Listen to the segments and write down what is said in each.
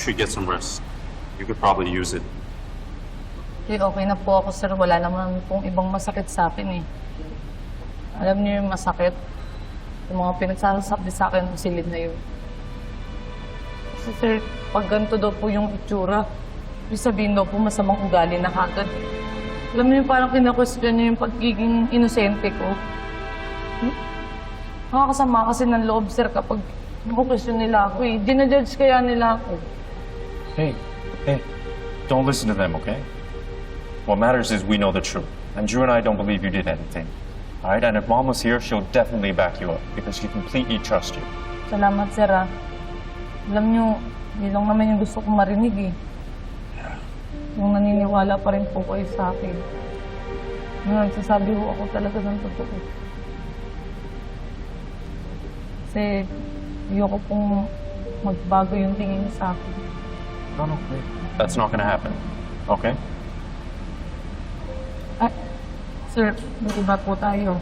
should get some rest. You could probably use it. Okay, okay na po ako, sir. Wala naman pong ibang masakit sa akin eh. Alam niyo yung masakit? Yung mga pinagsasabi sa akin ng silid na yun. Kasi sir, pag ganito daw po yung itsura, ibig sabihin daw po masamang ugali na kagad. Alam niyo parang kinakwestiyon niyo yung pagiging inosente ko. Hmm? Nakakasama kasi ng loob, sir, kapag nakukwestiyon nila ako eh. Dinajudge kaya nila ako. Hey, hey, don't listen to them, okay? What matters is we know the truth. And Drew and I don't believe you did anything. All right? And if Mom was here, she'll definitely back you up because she completely trusts you. Salamat, sir, ah. Alam niyo, yun lang naman yung gusto kong marinig, eh. Yung naniniwala pa rin po kayo sa akin. Yung nagsasabi ko ako talaga ng totoo. Kasi, ayoko pong magbago yung tingin sa akin. No, no, That's not gonna happen. Okay? Ay, sir, may iba po tayo.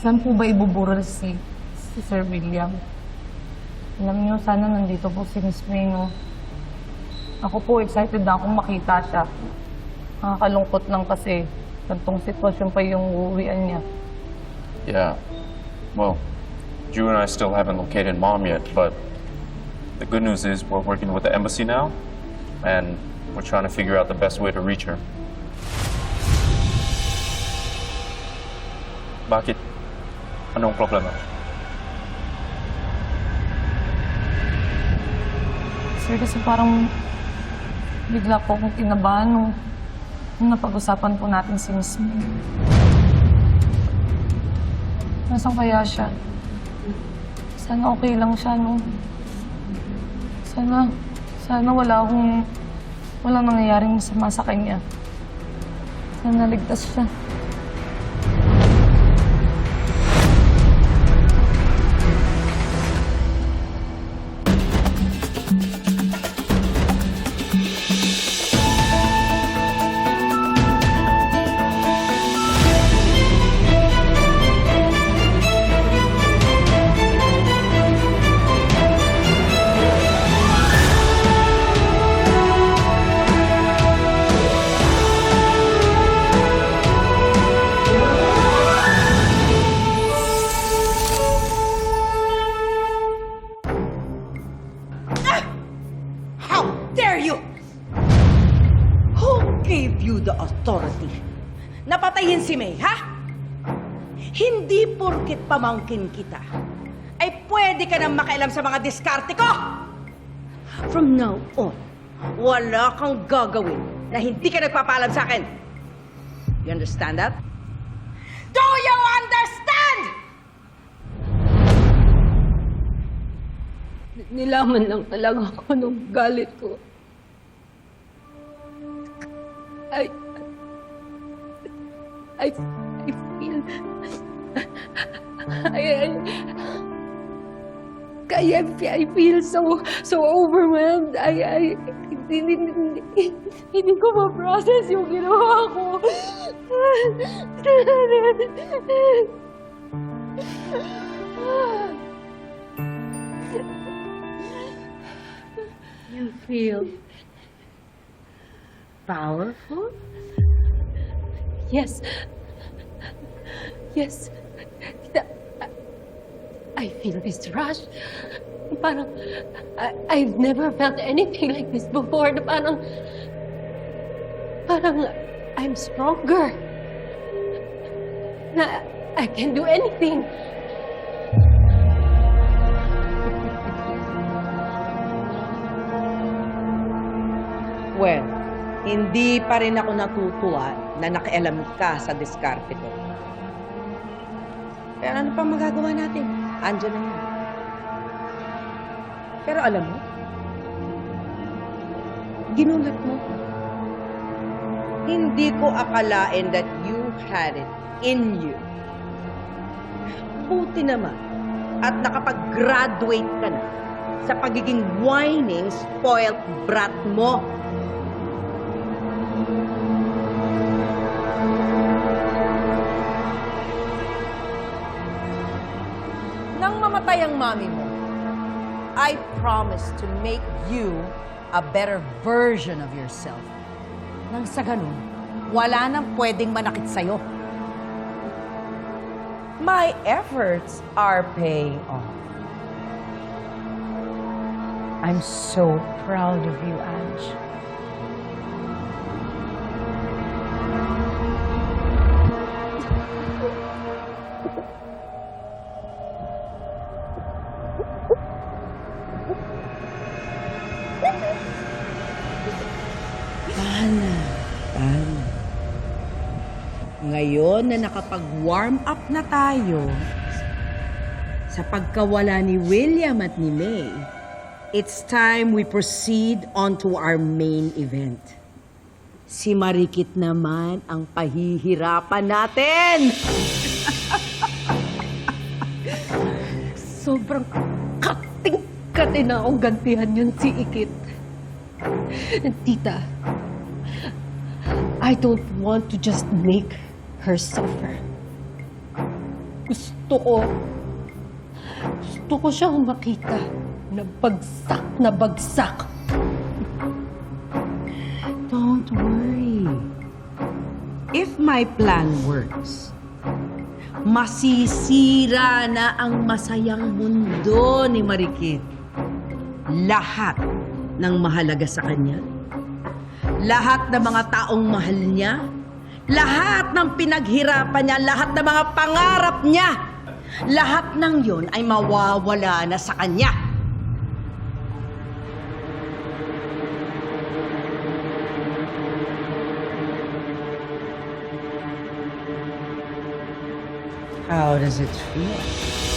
Saan po ba ibuburol si, si Sir William? Alam niyo, sana nandito po si Miss May, no? Ako po, excited na akong makita siya. Nakakalungkot lang kasi gantong sitwasyon pa yung uuwian niya. Yeah. Well, Drew and I still haven't located Mom yet, but the good news is we're working with the embassy now, and we're trying to figure out the best way to reach her. Bakit? Anong problema? Sir, kasi parang bigla po akong kinabahan nung, nung napag-usapan po natin si Miss May. Nasaan kaya siya? Sana okay lang siya, no? Sana, sana wala akong, walang nangyayaring masama sa kanya. Sana ligtas siya. Napatayin si May, ha? Hindi porkit pamangkin kita, ay pwede ka nang makialam sa mga diskarte ko! From now on, wala kang gagawin na hindi ka nagpapaalam sa akin. You understand that? Do you understand? Nilaman lang talaga ako nung galit ko. I... I... I feel... I... I kaya I feel so so overwhelmed. I I hindi, hindi, hindi ko ma-process yung ginawa ko. You feel powerful? Yes. Yes. I- feel this rush. Parang, I, I've never felt anything like this before. Na parang, parang, I'm stronger. Na, I can do anything. Hindi pa rin ako natutuwa na nakialam ka sa diskarte ko. Pero ano pa magagawa natin? Andiyan na yun. Pero alam mo, ginulat mo. Hindi ko akalain that you had it in you. Buti naman at nakapag-graduate ka na sa pagiging whining, spoiled brat mo. Mami mo, I promise to make you a better version of yourself. Nang sa ganun, wala nang pwedeng manakit sa'yo. My efforts are paying off. I'm so proud of you, Ange. Tana, Tana. Ngayon na nakapag-warm up na tayo sa pagkawala ni William at ni May, it's time we proceed on to our main event. Si Marikit naman ang pahihirapan natin! Sobrang kating-kati na akong gantihan yun si Ikit. Tita, I don't want to just make her suffer. Gusto ko, gusto ko siyang makita na bagsak na bagsak. Don't worry. If my plan works, masisira na ang masayang mundo ni Marikit. Lahat ng mahalaga sa kanya. Lahat ng mga taong mahal niya. Lahat ng pinaghirapan niya. Lahat ng mga pangarap niya. Lahat ng yon ay mawawala na sa kanya. How does it feel?